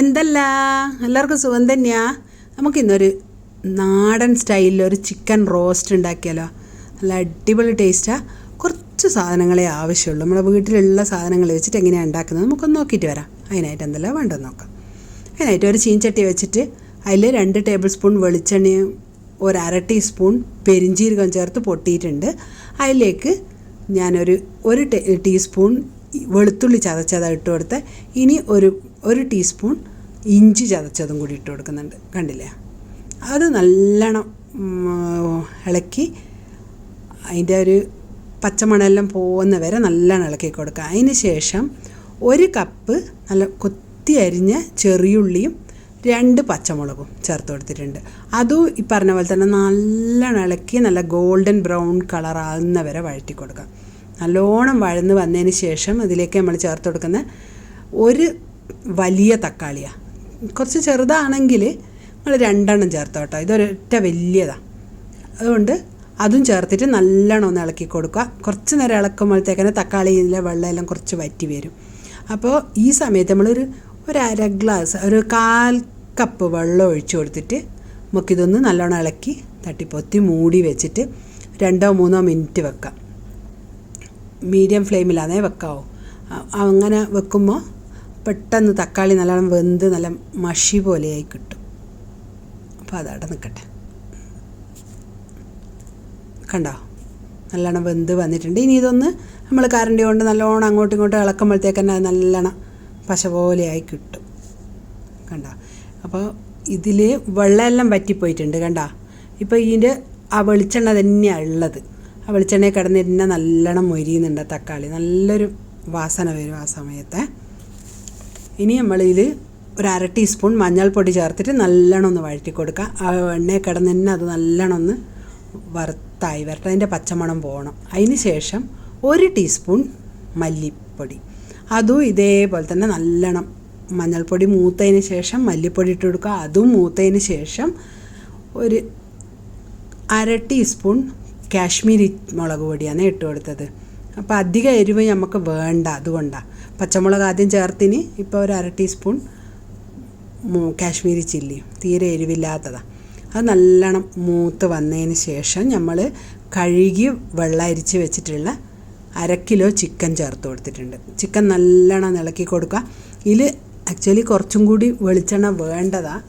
എന്തല്ല? എല്ലാവർക്കും സുഖം തന്നെയാ. നമുക്കിന്നൊരു നാടൻ സ്റ്റൈലിൽ ഒരു ചിക്കൻ റോസ്റ്റ് ഉണ്ടാക്കിയാലോ? നല്ല അടിപൊളി ടേസ്റ്റാണ് കുറച്ച് സാധനങ്ങളെ ആവശ്യമുള്ളൂ. നമ്മുടെ വീട്ടിലുള്ള സാധനങ്ങൾ വെച്ചിട്ട് എങ്ങനെയാണ് ഉണ്ടാക്കുന്നത് നമുക്കൊന്ന് നോക്കിയിട്ട് വരാം. അതിനായിട്ട് എന്തെല്ലാം വേണ്ടതെന്ന് നോക്കാം. അതിനായിട്ട് ഒരു ചീൻചട്ടി വെച്ചിട്ട് അതിൽ രണ്ട് ടേബിൾ സ്പൂൺ വെളിച്ചെണ്ണയും ഒരു അര ടീസ്പൂൺ പെരിഞ്ചീരകം ചേർത്ത് പൊട്ടിയിട്ടുണ്ട്. അതിലേക്ക് ഞാനൊരു ഒരു ടീസ്പൂൺ വെളുത്തുള്ളി ചതച്ചത് ഇട്ട് കൊടുത്ത് ഇനി ഒരു ഒരു ടീസ്പൂൺ ഇഞ്ചി ചതച്ചതും കൂടി ഇട്ട് കൊടുക്കുന്നുണ്ട്. കണ്ടില്ലേ? അത് നല്ലോണം ഇളക്കി അതിന്റെ ഒരു പച്ചമണെല്ലാം പോകുന്ന വരെ നല്ലോണം ഇളക്കി കൊടുക്കുക. അതിന് ശേഷം ഒരു കപ്പ് നല്ല കൊത്തി അരിഞ്ഞ ചെറിയുള്ളിയും രണ്ട് പച്ചമുളകും ചേർത്ത് കൊടുത്തിട്ടുണ്ട്. അതും ഈ പറഞ്ഞ പോലെ തന്നെ നല്ലോണം ഇളക്കി നല്ല ഗോൾഡൻ ബ്രൗൺ കളർ വരെ വഴറ്റി കൊടുക്കുക. നല്ലോണം വഴന്ന് വന്നതിന് ശേഷം അതിലേക്ക് നമ്മൾ ചേർത്ത് കൊടുക്കുന്ന ഒരു വലിയ തക്കാളിയാണ് കുറച്ച് ചെറുതാണെങ്കിൽ നമ്മൾ രണ്ടെണ്ണം ചേർത്ത് കേട്ടോ. ഇതൊരൊറ്റ വലിയതാണ് അതുകൊണ്ട് അതും ചേർത്തിട്ട് നല്ലോണം ഒന്ന് ഇളക്കി കൊടുക്കുക. കുറച്ച് നേരം ഇളക്കുമ്പോഴത്തേക്കിന് തക്കാളിയിലെ വെള്ളമെല്ലാം കുറച്ച് വറ്റി വരും. അപ്പോൾ ഈ സമയത്ത് നമ്മളൊരു ഒരു അര ഗ്ലാസ് ഒരു കാൽ കപ്പ് വെള്ളം ഒഴിച്ചു കൊടുത്തിട്ട് നമുക്കിതൊന്ന് നല്ലോണം ഇളക്കി തട്ടിപ്പൊത്തി മൂടി വെച്ചിട്ട് രണ്ടോ മൂന്നോ മിനിറ്റ് വെക്കാം. മീഡിയം ഫ്ലെയിമിലാണേ വെക്കാവൂ. അങ്ങനെ വെക്കുമ്പോൾ പെട്ടെന്ന് തക്കാളി നല്ലോണം വെന്ത് നല്ല മഷി പോലെയായി കിട്ടും. അപ്പോൾ അതവിടെ നിൽക്കട്ടെ കണ്ടോ? നല്ലോണം വെന്ത് വന്നിട്ടുണ്ട്. ഇനി ഇതൊന്ന് നമ്മൾ കറണ്ടി കൊണ്ട് നല്ലോണം അങ്ങോട്ടും ഇങ്ങോട്ടും ഇളക്കുമ്പോഴത്തേക്ക് തന്നെ അത് നല്ലോണം പശ പോലെയായി കിട്ടും. കണ്ടോ? അപ്പോൾ ഇതിൽ വെള്ളമെല്ലാം വറ്റിപ്പോയിട്ടുണ്ട് കണ്ടോ? ഇപ്പോൾ ഇതിന്റെ ആ വെളിച്ചെണ്ണ തന്നെയാണ് ഉള്ളത്. ആ വെളിച്ചെണ്ണയിൽ കിടന്ന് തന്നെ നല്ലോണം മൊരിയുന്നുണ്ട് തക്കാളി. നല്ലൊരു വാസന വരും ആ സമയത്തെ. ഇനി നമ്മളിതിൽ ഒരു അര ടീസ്പൂൺ മഞ്ഞൾപ്പൊടി ചേർത്തിട്ട് നല്ലോണം ഒന്ന് വഴറ്റി കൊടുക്കുക ആ എണ്ണയിൽ കിടന്ന് തന്നെ അത് നല്ലോണം ഒന്ന് വറുത്തായി വരട്ടെ. അതിന്റെ പച്ചമണം പോകണം. അതിന് ശേഷം ഒരു ടീസ്പൂൺ മല്ലിപ്പൊടി. അതും ഇതേപോലെ തന്നെ നല്ലോണം മഞ്ഞൾപ്പൊടി മൂത്തതിന് ശേഷം മല്ലിപ്പൊടി ഇട്ട് കൊടുക്കുക. അതും മൂത്തതിന് ശേഷം ഒരു അര ടീസ്പൂൺ കാശ്മീരി മുളക് പൊടിയാണ് ഇട്ട് കൊടുത്തത്. അപ്പോൾ അധികം എരിവ് നമുക്ക് വേണ്ട അതുകൊണ്ടാണ് പച്ചമുളക് ആദ്യം ചേർത്തിന് ഇപ്പോൾ ഒരു അര ടീസ്പൂൺ കാശ്മീരി ചില്ലി തീരെ എരിവില്ലാത്തതാണ് അത് നല്ലോണം മൂത്ത് വന്നതിന് ശേഷം നമ്മൾ കഴുകി വെള്ളം അരിച്ച് വെച്ചിട്ടുള്ള അര കിലോ ചിക്കൻ ചേർത്ത് കൊടുത്തിട്ടുണ്ട്. ചിക്കൻ നല്ലോണം ഇളക്കി കൊടുക്കുക. ഇതിൽ ആക്ച്വലി കുറച്ചും കൂടി വെളിച്ചെണ്ണ വേണ്ടതാണ്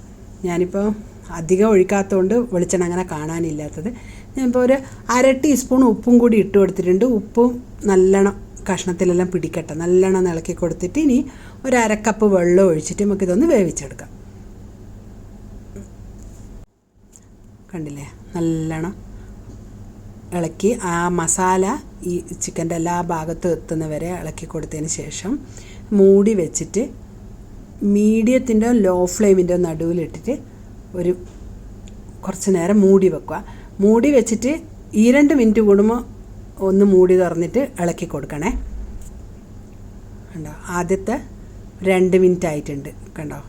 ഞാനിപ്പോൾ അധികം ഒഴിക്കാത്തതുകൊണ്ട് വെളിച്ചെണ്ണ അങ്ങനെ കാണാനില്ലാത്തത്. ഞാനിപ്പോൾ ഒരു അര ടീസ്പൂൺ ഉപ്പും കൂടി ഇട്ട് കൊടുത്തിട്ടുണ്ട്. ഉപ്പും നല്ലോണം കഷ്ണത്തിലെല്ലാം പിടിക്കട്ടെ. നല്ലോണം ഇളക്കി കൊടുത്തിട്ട് ഇനി ഒരു അരക്കപ്പ് വെള്ളം ഒഴിച്ചിട്ട് നമുക്കിതൊന്ന് വേവിച്ചെടുക്കാം. കണ്ടില്ലേ? നല്ലോണം ഇളക്കി ആ മസാല ഈ ചിക്കന്റെ എല്ലാ ഭാഗത്തും എത്തുന്നവരെ ഇളക്കി കൊടുത്തതിന് ശേഷം മൂടി വെച്ചിട്ട് മീഡിയത്തിന്റെ ലോ ഫ്ലെയിമിന്റെ നടുവിലിട്ടിട്ട് ഒരു കുറച്ച് നേരം മൂടി വെക്കുക. മൂടി വെച്ചിട്ട് ഈ രണ്ട് മിനിറ്റ് കൂടുമ്പോൾ ഒന്ന് മൂടി തുറന്നിട്ട് ഇളക്കി കൊടുക്കണേ. കണ്ടോ? ആദ്യത്തെ രണ്ട് മിനിറ്റ് ആയിട്ടുണ്ട് കണ്ടോ?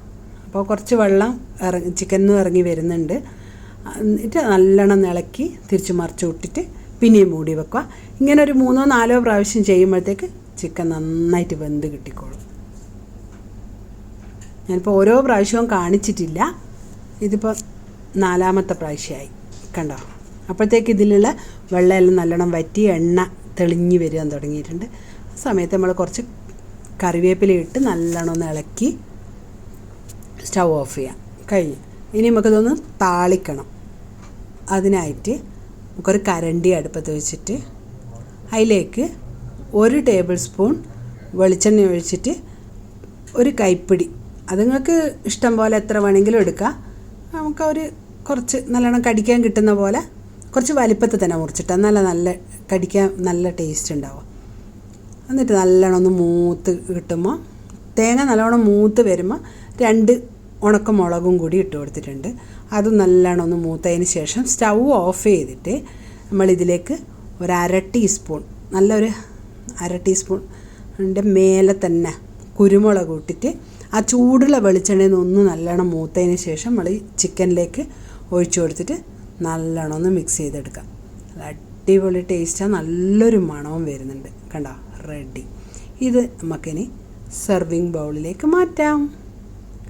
അപ്പോൾ കുറച്ച് വെള്ളം ഇറങ്ങി ചിക്കനും ഇറങ്ങി വരുന്നുണ്ട്. എന്നിട്ട് നല്ലോണം ഇളക്കി തിരിച്ച് മറിച്ച് വിട്ടിട്ട് പിന്നെയും മൂടി വെക്കുക. ഇങ്ങനെ ഒരു മൂന്നോ നാലോ പ്രാവശ്യം ചെയ്യുമ്പോഴത്തേക്ക് ചിക്കൻ നന്നായിട്ട് വെന്ത് കിട്ടിക്കോളും. ഞാനിപ്പോൾ ഓരോ പ്രാവശ്യവും കാണിച്ചിട്ടില്ല. ഇതിപ്പോൾ നാലാമത്തെ പ്രാവശ്യമായി കണ്ടോ? അപ്പോഴത്തേക്ക് ഇതിലുള്ള വെള്ളമെല്ലാം നല്ലോണം വറ്റി എണ്ണ തെളിഞ്ഞു വരാൻ തുടങ്ങിയിട്ടുണ്ട്. ആ സമയത്ത് നമ്മൾ കുറച്ച് കറിവേപ്പില ഇട്ട് നല്ലോണം ഒന്ന് ഇളക്കി സ്റ്റൗ ഓഫ് ചെയ്യാം. കഴിഞ്ഞു. ഇനി നമുക്കിതൊന്ന് താളിക്കണം. അതിനായിട്ട് നമുക്കൊരു കരണ്ടി അടുപ്പത്ത് വെച്ചിട്ട് അതിലേക്ക് ഒരു ടേബിൾ സ്പൂൺ വെളിച്ചെണ്ണ ഒഴിച്ചിട്ട് ഒരു കൈപ്പിടി. അത് നിങ്ങൾക്ക് ഇഷ്ടം പോലെ എത്ര വേണമെങ്കിലും എടുക്കാം. നമുക്ക് ഒരു കുറച്ച് നല്ലോണം കടിക്കാൻ കിട്ടുന്ന പോലെ കുറച്ച് വലിപ്പത്തിൽ തന്നെ മുറിച്ചിട്ട് നല്ല നല്ല കടിക്കാൻ നല്ല ടേസ്റ്റ് ഉണ്ടാവും. എന്നിട്ട് നല്ലോണം ഒന്ന് മൂത്ത് കിട്ടുമ്പോൾ തേങ്ങ നല്ലോണം മൂത്ത് വരുമ്പോൾ രണ്ട് ഉണക്കമുളകും കൂടി ഇട്ട് കൊടുത്തിട്ടുണ്ട്. അതും നല്ലോണം ഒന്ന് മൂത്തതിന് ശേഷം സ്റ്റൗ ഓഫ് ചെയ്തിട്ട് നമ്മളിതിലേക്ക് ഒരു അര ടീസ്പൂൺ നല്ലൊരു അര ടീസ്പൂൺ ന്റെ മേലെ തന്നെ കുരുമുളക് ഇട്ടിട്ട് ആ ചൂടുള്ള വെളിച്ചെണ്ണയിൽ നിന്ന് ഒന്ന് നല്ലോണം മൂത്തതിന് ശേഷം നമ്മൾ ഈ ചിക്കനിലേക്ക് ഒഴിച്ചു കൊടുത്തിട്ട് നല്ലോണം ഒന്ന് മിക്സ് ചെയ്തെടുക്കാം അടിപൊളി ടേസ്റ്റാണ് നല്ലൊരു മണവും വരുന്നുണ്ട്. കണ്ടോ? റെഡി ഇത് നമുക്കിനി സെർവിങ് ബൗളിലേക്ക് മാറ്റാം.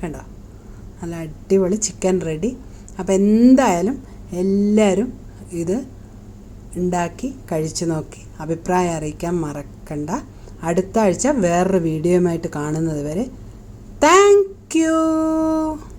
കണ്ടോ? നല്ല അടിപൊളി ചിക്കൻ റെഡി അപ്പോൾ എന്തായാലും എല്ലാവരും ഇത് ഉണ്ടാക്കി കഴിച്ചു നോക്കി. അഭിപ്രായം അറിയിക്കാൻ മറക്കണ്ട. അടുത്ത ആഴ്ച വേറൊരു വീഡിയോയുമായിട്ട് കാണുന്നത് വരെ Thank you.